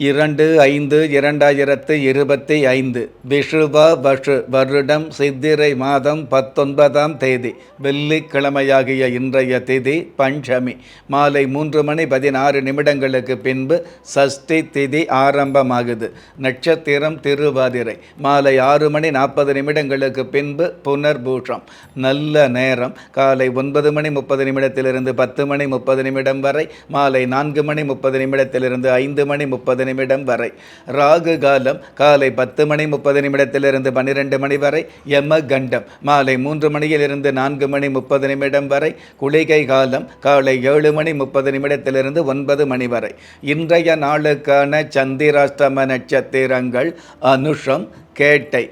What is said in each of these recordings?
இரண்டு ஐந்து இரண்டாயிரத்து இருபத்தி ஐந்து. விஷுவா வஷு வருடம் சித்திரை மாதம் பத்தொன்பதாம் தேதி. வெள்ளிக்கிழமையாகிய இன்றைய திதி பஞ்சமி. மாலை மூன்று மணி பதினாறு நிமிடங்களுக்கு பின்பு சஷ்டி திதி ஆரம்பமாகுது. நட்சத்திரம் திருவாதிரை. மாலை ஆறு மணி நாற்பது நிமிடங்களுக்கு பின்பு புனர்பூஷம். நல்ல நேரம். காலை ஒன்பது மணி முப்பது நிமிடத்திலிருந்து பத்து மணி முப்பது நிமிடம் வரை. மாலை நான்கு மணி முப்பது நிமிடத்திலிருந்து ஐந்து மணி முப்பது நிமிடம் வரை. ராகு காலம் காலை பத்து மணி முப்பது நிமிடத்திலிருந்து பன்னிரெண்டு மணி வரை. யம கண்டம் மாலை மூன்று மணியிலிருந்து நான்கு மணி முப்பது நிமிடம் வரை. குளிகை காலம் காலை ஏழு மணி முப்பது நிமிடத்திலிருந்து ஒன்பது மணி வரை. இன்றைய நாளுக்கான சந்திராஷ்டம நட்சத்திரங்கள் அனுஷம் கேட்டை.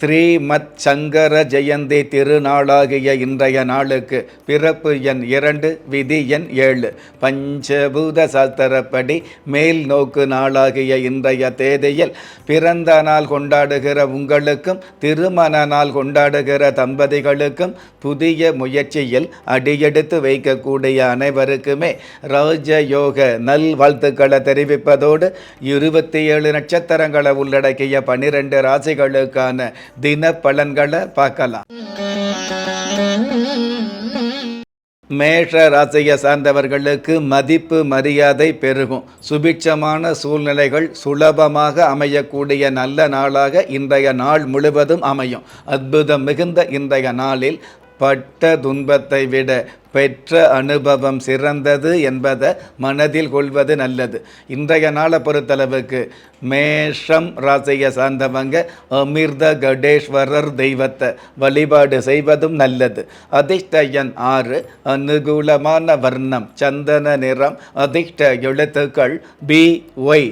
ஸ்ரீமத் சங்கர ஜெயந்தி திருநாளாகிய இன்றைய நாளுக்கு பிறப்பு எண் இரண்டு விதி எண் ஏழு. பஞ்சபூத சாஸ்திரப்படி மேல் நோக்கு நாளாகிய இன்றைய தேதியில் பிறந்த நாள் கொண்டாடுகிற உங்களுக்கும் திருமண நாள் கொண்டாடுகிற தம்பதிகளுக்கும் புதிய முயற்சியில் அடியெடுத்து வைக்கக்கூடிய அனைவருக்குமே ராஜயோக நல் வாழ்த்துக்களை தெரிவிப்பதோடு இருபத்தி ஏழு நட்சத்திரங்களை உள்ளடக்கிய பன்னிரண்டு ராசிகளுக்கான தின பலன்களை பார்க்கலாம். மேஷ ராசியை சார்ந்தவர்களுக்கு மதிப்பு மரியாதை பெருகும். சுபிட்சமான சூழ்நிலைகள் சுலபமாக அமையக்கூடிய நல்ல நாளாக இன்றைய நாள் முழுவதும் அமையும். அற்புதம் மிகுந்த இன்றைய நாளில் பட்ட துன்பத்தை விட பெற்ற அனுபவம் சிறந்தது என்பதை மனதில் கொள்வது நல்லது. இன்றைய நாளை பொறுத்தளவுக்கு மேஷம் ராசியை சார்ந்தவங்க அமிர்த கடேஸ்வரர் தெய்வத்தை வழிபாடு செய்வதும் நல்லது. அதிர்ஷ்டயன் ஆறு அனுகூலமான வர்ணம் சந்தன நிறம் அதிர்ஷ்ட எழுத்துக்கள் பி ஒய்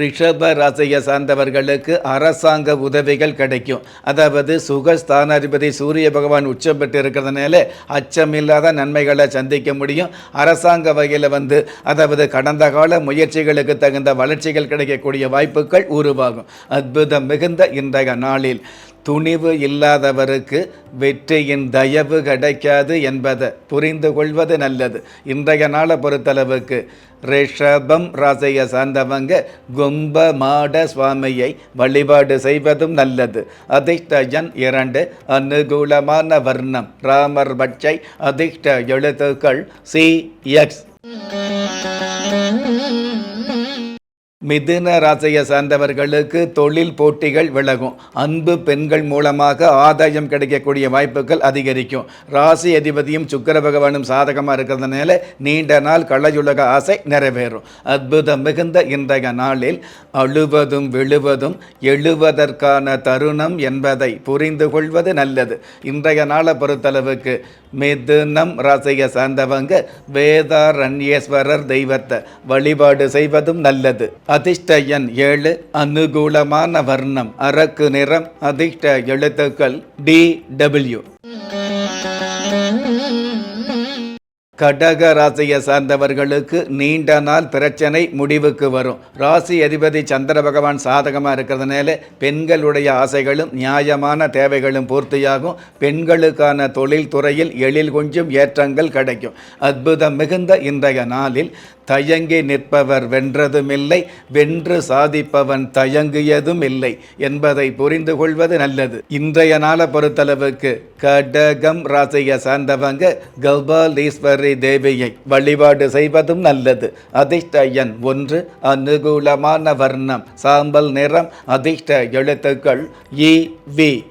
ரிஷப ராசியை சார்ந்தவர்களுக்கு அரசாங்க உதவிகள் கிடைக்கும். அதாவது சுகஸ்தானாதிபதி சூரிய பகவான் உச்சம் பெற்று இருக்கிறதுனால அச்சமில்லாத நன்மைகளை சந்திக்க முடியும். அரசாங்க வகையில் வந்து அதாவது கடந்த கால முயற்சிகளுக்கு தகுந்த வளர்ச்சிகள் கிடைக்கக்கூடிய வாய்ப்புகள் உருவாகும். அற்புதம் மிகுந்த இன்றைய நாளில். துணிவு இல்லாதவருக்கு வெற்றியின் தயவு கிடைக்காது என்பதை புரிந்து கொள்வது நல்லது. இன்றைய நாளை பொறுத்தளவுக்கு ரிஷபம் ராசியை சார்ந்தவங்க கும்ப மாட சுவாமியை வழிபாடு செய்வதும் நல்லது. அதிர்ஷ்டஜன் இரண்டு அனுகூலமான வர்ணம். ராமர் பட்சை அதிர்ஷ்ட எழுத்துக்கள் சி எக்ஸ். மிதுன ராசியை சார்ந்தவர்களுக்கு தொழில் போட்டிகள் விலகும். அன்பு பெண்கள் மூலமாக ஆதாயம் கிடைக்கக்கூடிய வாய்ப்புகள் அதிகரிக்கும். ராசி அதிபதியும் சுக்கர பகவானும் சாதகமாக இருக்கிறதுனால நீண்ட நாள் கலையுலக ஆசை நிறைவேறும். அற்புதம் மிகுந்த இன்றைய நாளில் அழுவதும் விழுவதும் எழுவதற்கான தருணம் என்பதை புரிந்து கொள்வது நல்லது. இன்றைய நாளை பொறுத்தளவுக்கு மிதுனம் ராசியை சார்ந்தவங்க வேதாரண்யேஸ்வரர் தெய்வத்தை வழிபாடு செய்வதும் நல்லது. எண் ஏழு அனுகூலமான வர்ணம் அரக்கு நிறம் அதிர்ஷ்ட எழுத்துக்கள் டி டபிள்யூ கடக ராசியை சார்ந்தவர்களுக்கு நீண்ட நாள் பிரச்சனை முடிவுக்கு வரும். ராசி அதிபதி சந்திர பகவான் சாதகமாக இருக்கிறதுனால பெண்களுடைய ஆசைகளும் நியாயமான தேவைகளும் பூர்த்தியாகும். பெண்களுக்கான தொழில் துறையில் எழில் கொஞ்சம் ஏற்றங்கள் கிடைக்கும். அற்புதம் மிகுந்த இன்றைய நாளில் தயங்கி நிற்பவர் வென்றதுமில்லை வென்று சாதிப்பவன் தயங்கியதும் இல்லை என்பதை புரிந்து கொள்வது நல்லது. இன்றைய நாளை பொறுத்தளவுக்கு கடகம் ராசியை சார்ந்தவங்க கௌபாலீஸ்வரி தேவியை வழிபாடு செய்வதும் நல்லது. அதிர்ஷ்ட எண் ஒன்று அனுகூலமான வர்ணம். சாம்பல் நிறம் அதிர்ஷ்ட எழுத்துக்கள் இ வி.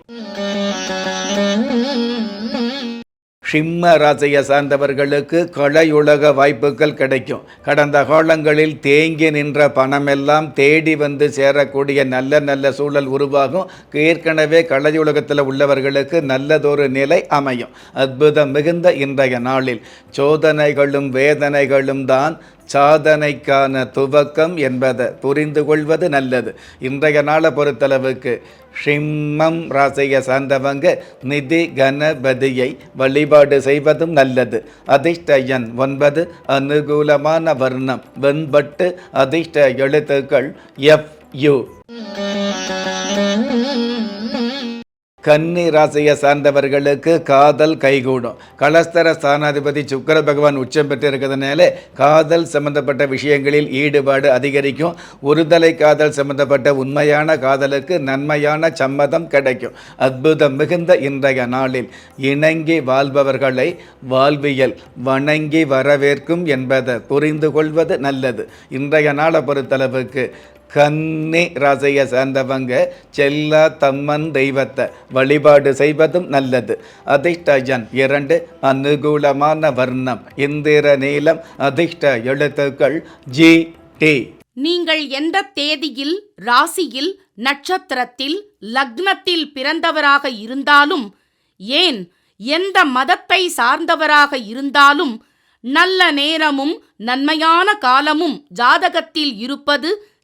சிம்ம ராசியை சார்ந்தவர்களுக்கு கலையுலக வாய்ப்புகள் கிடைக்கும். கடந்த காலங்களில் தேங்கி நின்ற பணமெல்லாம் தேடி வந்து சேரக்கூடிய நல்ல நல்ல சூழல் உருவாகும். ஏற்கனவே கலையுலகத்தில் உள்ளவர்களுக்கு நல்லதொரு நிலை அமையும். அற்புதம் மிகுந்த இன்றைய நாளில் சோதனைகளும் வேதனைகளும் தான் சாதனைக்கான துவக்கம் என்பதை புரிந்து கொள்வது நல்லது. இன்றைய நாளை பொறுத்தளவுக்கு ஷிம்மம் ராசியை சார்ந்தவங்க நிதி கணபதியை வழிபாடு செய்வதும் நல்லது. அதிர்ஷ்டயன் ஒன்பது அனுகூலமான வர்ணம். வெண்பட்டு அதிர்ஷ்ட எழுத்துக்கள் எஃப் யு கன்னி ராசியை சார்ந்தவர்களுக்கு காதல் கைகூடும். கலஸ்தர ஸ்தானாதிபதி சுக்கர பகவான் உச்சம் பெற்று இருக்கிறதுனால காதல் சம்பந்தப்பட்ட விஷயங்களில் ஈடுபாடு அதிகரிக்கும். ஒருதலை காதல் சம்பந்தப்பட்ட உண்மையான காதலுக்கு நன்மையான சம்மதம் கிடைக்கும். அற்புதம் மிகுந்த இன்றைய நாளில் இணங்கி வாழ்பவர்களை வாழ்வியல் வணங்கி வரவேற்கும் என்பதை புரிந்து கொள்வது நல்லது. இன்றைய நாளை பொறுத்தளவுக்கு கன்னி ராசியை சேர்ந்தவங்க செல்லா தம்மன் தெய்வத்தை வழிபாடு செய்வதும் நல்லது. அதிர்ஷ்டஜன் இரண்டு அனுகூலமான வர்ணம் இந்திர நீளம் அதிர்ஷ்ட எழுத்துக்கள் ஜி டி. நீங்கள் எந்த தேதியில் ராசியில் நட்சத்திரத்தில் லக்னத்தில் பிறந்தவராக இருந்தாலும் ஏன் எந்த மதத்தை சார்ந்தவராக இருந்தாலும் நல்ல நேரமும் நன்மையான காலமும் ஜாதகத்தில் இருப்பது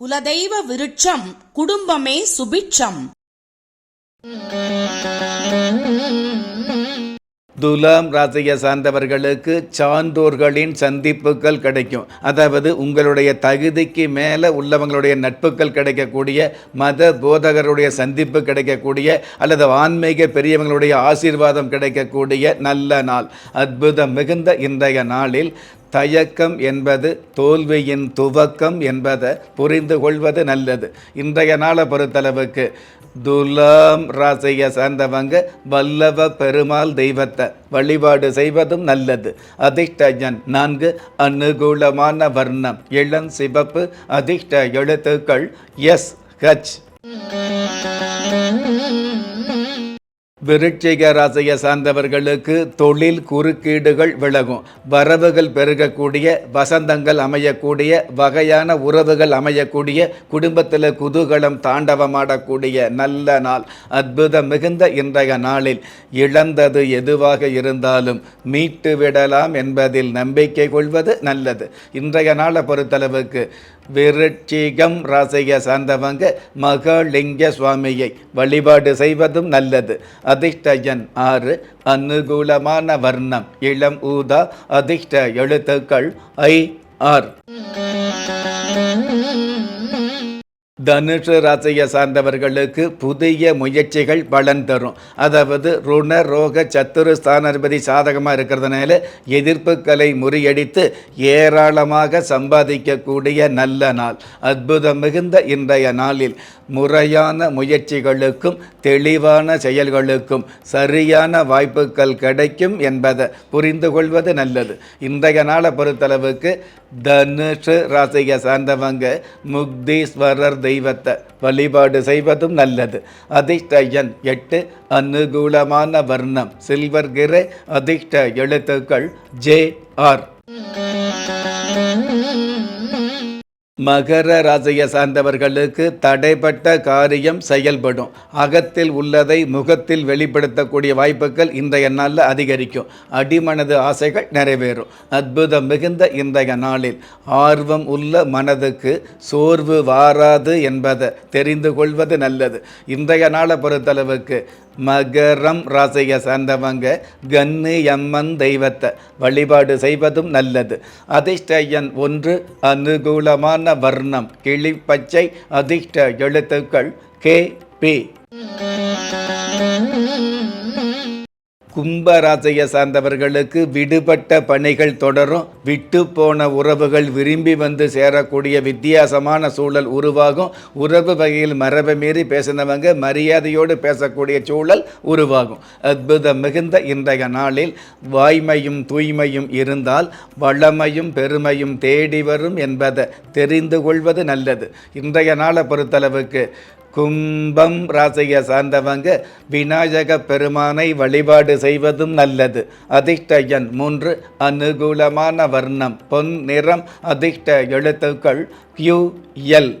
குலதெய்வ விருட்சம் குடும்பமே சுபிட்சம். துலாம் ராசியை சார்ந்தவர்களுக்கு சான்றோர்களின் சந்திப்புகள் கிடைக்கும். அதாவது உங்களுடைய தகுதிக்கு மேலே உள்ளவங்களுடைய நட்புகள் கிடைக்கக்கூடிய மத போதகருடைய சந்திப்பு கிடைக்கக்கூடிய அல்லது ஆன்மீக பெரியவங்களுடைய ஆசீர்வாதம் கிடைக்கக்கூடிய நல்ல நாள். அற்புதம் மிகுந்த இன்றைய நாளில் தயக்கம் என்பது தோல்வியின் துவக்கம் என்பதை புரிந்து கொள்வது நல்லது. இன்றைய நாளை பொறுத்தளவுக்கு துலாம் ராசியை சார்ந்தவங்க வல்லவ பெருமாள் தெய்வத்தை வழிபாடு செய்வதும் நல்லது. அதிர்ஷ்டஜன் நான்கு அனுகூலமான வர்ணம் இளம் சிவப்பு அதிர்ஷ்ட எழுத்துக்கள் எஸ் ஹச். விருட்சிக ராசியை சார்ந்தவர்களுக்கு தொழில் குறுக்கீடுகள் விலகும். வரவுகள் பெருகக்கூடிய வசந்தங்கள் அமையக்கூடிய வகையான உறவுகள் அமையக்கூடிய குடும்பத்தில் குதூகலம் தாண்டவமாடக்கூடிய நல்ல நாள் அற்புதம் மிகுந்த இன்றைய நாளில். இழந்தது எதுவாக இருந்தாலும் மீட்டு விடலாம் என்பதில் நம்பிக்கை கொள்வது நல்லது. இன்றைய நாளை பொறுத்தளவுக்கு விருட்சிகம் ராசியை சார்ந்தவங்க மகாலிங்க சுவாமியை வழிபாடு செய்வதும் நல்லது. அதிர்ஷ்டஜன் ஆறு அனுகூலமான வர்ணம் இளம் ஊதா அதிர்ஷ்ட எழுத்துக்கள் ஐ ஆர். தனுஷு ராசியை சார்ந்தவர்களுக்கு புதிய முயற்சிகள் பலன் தரும். அதாவது ருண ரோக சத்துரு ஸ்தானாதிபதி சாதகமாக இருக்கிறதுனால எதிர்ப்புகளை முறியடித்து ஏராளமாக சம்பாதிக்கக்கூடிய நல்ல நாள். அற்புதம் மிகுந்த இன்றைய நாளில் முறையான முயற்சிகளுக்கும் தெளிவான செயல்களுக்கும் சரியான வாய்ப்புகள் கிடைக்கும் என்பதை புரிந்து கொள்வது நல்லது. இன்றைய நாளை பொறுத்தளவுக்கு தனுஷு ராசியை சார்ந்தவங்க முக்தீஸ்வரர் தெய்வத்தை வழிபாடு செய்வதும் நல்லது. அதிர்ஷ்டயன் எட்டு அனுகூலமான வர்ணம். சில்வர் கிரே அதிர்ஷ்ட எழுத்துக்கள் ஜே ஆர். மகர ராசியை சார்ந்தவர்களுக்கு தடைப்பட்ட காரியம் செயல்படும். அகத்தில் உள்ளதை முகத்தில் வெளிப்படுத்தக்கூடிய வாய்ப்புகள் இன்றைய நாளில் அதிகரிக்கும். அடிமனது ஆசைகள் நிறைவேறும். அற்புதம் மிகுந்த இன்றைய நாளில் ஆர்வம் உள்ள மனதுக்கு சோர்வு வாராது என்பதை தெரிந்து கொள்வது நல்லது. இன்றைய நாளை பொறுத்தளவுக்கு மகரம் ராசியை சார்ந்தவங்க கன்னு எம்மன் தெய்வத்தை வழிபாடு செய்வதும் நல்லது. அதிர்ஷ்ட எண் ஒன்று அனுகூலமான வர்ணம் கிளிப்பச்சை அதிர்ஷ்ட எழுத்துக்கள் கே பி. கும்பராசையை சார்ந்தவர்களுக்கு விடுபட்ட பணிகள் தொடரும். விட்டு போன உறவுகள் விரும்பி வந்து சேரக்கூடிய வித்தியாசமான சூழல் உருவாகும். உறவு வகையில் மரபை மீறி பேசினவங்க மரியாதையோடு பேசக்கூடிய சூழல் உருவாகும். அற்புதம் மிகுந்த இன்றைய நாளில் வாய்மையும் தூய்மையும் இருந்தால் வளமையும் பெருமையும் தேடி வரும் என்பதை தெரிந்து கொள்வது நல்லது. இன்றைய நாளை பொறுத்தளவுக்கு கும்பம் ராசியை சார்ந்தவங்க விநாயக பெருமானை வழிபாடு செய்வதும் நல்லது. அதிர்ஷ்ட எண் மூன்று அனுகூலமான வர்ணம். பொன் நிறம் அதிர்ஷ்ட எழுத்துக்கள் கியூ எல்.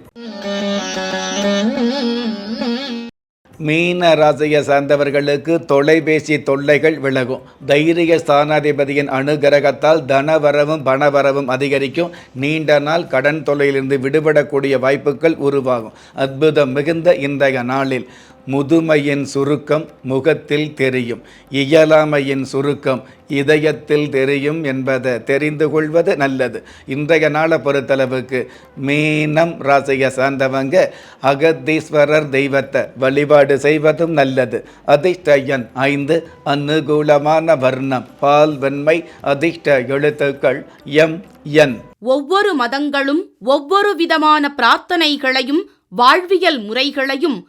மீன ராசியை சார்ந்தவர்களுக்கு தொலைபேசி தொல்லைகள் விலகும். தைரிய ஸ்தானாதிபதியின் அனுகிரகத்தால் தனவரவும் பணவரவும் அதிகரிக்கும். நீண்ட நாள் கடன் தொல்லையிலிருந்து விடுபடக்கூடிய வாய்ப்புகள் உருவாகும். அற்புதம் மிகுந்த இன்றைய நாளில். முதுமையின் சுருக்கம் முகத்தில் தெரியும். இயலாமையின் சுருக்கம் இதயத்தில் தெரியும் என்பதை தெரிந்து கொள்வது நல்லது. இன்றைய நாளை பொறுத்தளவுக்கு மீனம் ராசியை சார்ந்தவங்க அகத்தீஸ்வரர் தெய்வத்தை வழிபாடு செய்வதும் நல்லது. அதிர்ஷ்டயன் ஐந்து அனுகூலமான வர்ணம் பால் வெண்மை அதிர்ஷ்ட எழுத்துக்கள் எம் என். ஒவ்வொரு மதங்களும் ஒவ்வொரு விதமான பிரார்த்தனைகளையும் வாழ்வியல் முறைகளையும்